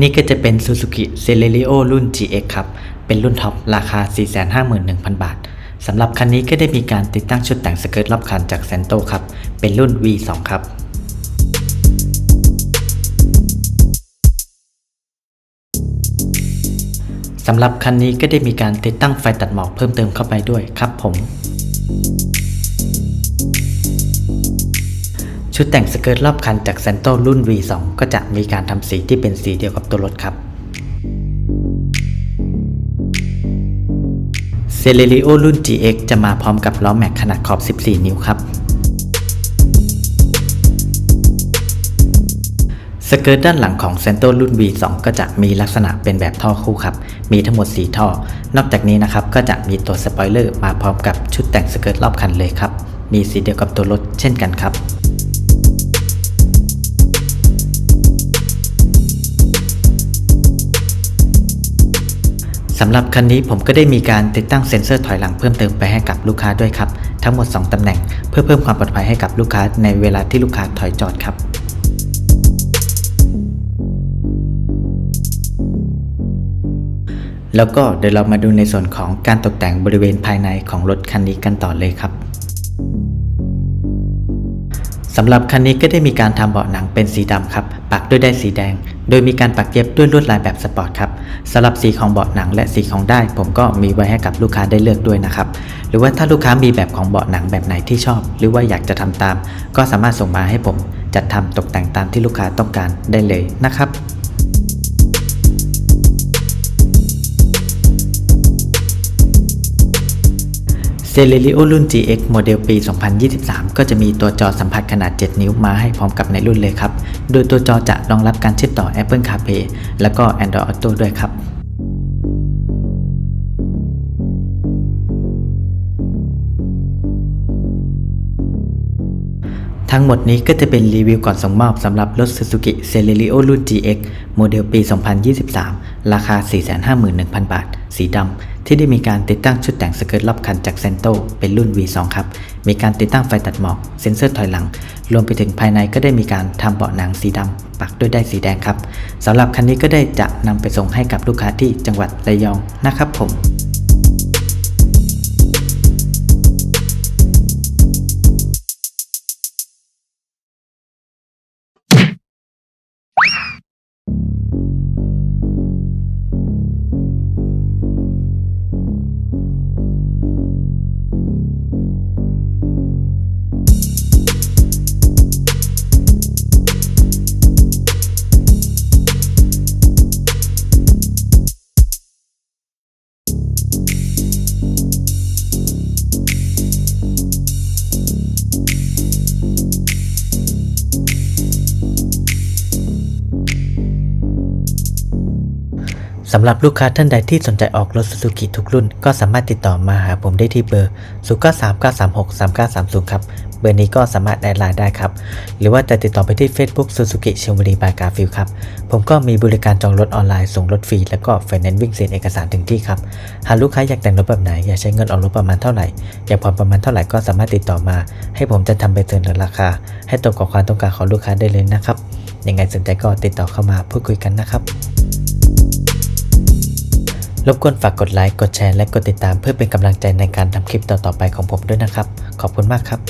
นี่ก็จะเป็น Suzuki Celerio รุ่น GX ครับ เป็นรุ่นท็อปราคา 451,000 บาท สำหรับคันนี้ก็ได้มีการติดตั้งชุดแต่งสเกิร์ตรอบคันจาก s ซ n t o ครับ เป็นรุ่น V2 ครับสำหรับคันนี้ก็ได้มีการติดตั้งไฟตัดหมอกเพิ่มเติมเข้าไปด้วยครับผม ชุดแต่งสเกิร์ตรอบคันจาก s ซ n t o รุ่น V2 ก็จะมีการทำสีที่เป็นสีเดียวกับตัวรถครับ c e l e r i o รุ่น GX จะมาพร้อมกับล้อแม็กขนาดขอบ 14 นิ้วครับสเกิร์ตด้านหลังของ c e n t o รุ่น V2 ก็จะมีลักษณะเป็นแบบท่อคู่ครับ มีทั้งหมด 4 ท่อ นอกจากนี้นะครับก็จะมีตัวสปอยเลอร์มาพร้อมกับชุดแต่งสเกิร์ตรอบคันเลยครับ มีสีเดียวกับตัวรถเช่นกันครับ สำหรับคันนี้ผมก็ได้มีการติดตั้งเซ็นเซอร์ถอยหลังเพิ่มเติมไปให้กับลูกค้าด้วยครับ ทั้งหมด 2ตำแหน่งเพื่อเพิ่มความปลอดภัยให้กับลูกค้าในเวลาที่ลูกค้าถอยจอดครับแล้วก็เดี๋ยวเรามาดูในส่วนของการตกแต่งบริเวณภายในของรถคันนี้กันต่อเลยครับ สำหรับคันนี้ก็ได้มีการทำเบาะหนังเป็นสีดำครับ ปักด้วยได้ายสีแดง โดยมีการปักเย็บด้วยลวดลายแบบสปอร์ตครับสำหรับสีของเบาะหนังและสีของได้ายผมก็มีไว้ให้กับลูกค้าได้เลือกด้วยนะครับ หรือว่าถ้าลูกค้ามีแบบของเบาะหนังแบบไหนที่ชอบ หรือว่าอยากจะทำตาม ก็สามารถส่งมาให้ผม จัดทำตกแต่งตามที่ลูกค้าต้องการได้เลยนะครับ เซเลริโอรุ่น GX โมเดลปี 2023 ก็จะมีตัวจอสัมผัสขนาด 7 นิ้วมาให้พร้อมกับในรุ่นเลยครับ โดยตัวจอจะรองรับการเชื่อมต่อ Apple CarPlay แล้วก็ Android Auto ด้วยครับทั้งหมดนี้ก็จะเป็นรีวิวก่อนส่งมอบสำหรับรถ Suzuki Celerio รุ่น GX โมเดลปี 2023 ราคา 451,000 บาท สีดำ ที่ได้มีการติดตั้งชุดแต่งสเกิร์ตรอบคันจากเซนโตเป็นรุ่น V2 ครับ มีการติดตั้งไฟตัดหมอก เซ็นเซอร์ถอยหลัง รวมไปถึงภายในก็ได้มีการทำเบาะหนังสีดำปักด้วยได้ายสีแดงครับสำหรับคันนี้ก็ได้จะนำไปส่งให้กับลูกค้าที่จังหวัดระยองนะครับผม สำหรับลูกค้าท่านใดที่สนใจออกรถ Suzuki ทุกรุ่น ก็สามารถติดต่อมาหาผมได้ที่เบอร์ 0939363930 ครับ เบอร์นี้ก็สามารถแอดไลน์ได้ครับ หรือว่าจะติดต่อไปที่ Facebook Suzuki เชียงบุรีบายกาฟิลครับ ผมก็มีบริการจองรถออนไลน์ ส่งรถฟรี แล้วก็ไฟแนนซ์วิ่งเซ็นเอกสารถึงที่ครับ หากลูกค้าอยากแต่งรถแบบไหน อยากใช้เงินออกรถประมาณเท่าไหร่ อยากผ่อนประมาณเท่าไหร่ก็สามารถติดต่อมา ให้ผมจะทำไปเสนอราคา ให้ตรงกับความต้องการของลูกค้าได้เลยนะครับ ยังไงสนใจก็ติดต่อเข้ามาพูดคุยกันนะครับ รบกวนฝากกดไลค์ กดแชร์ และกดติดตามเพื่อเป็นกำลังใจในการทำคลิปต่อๆไปของผมด้วยนะครับ ขอบคุณมากครับ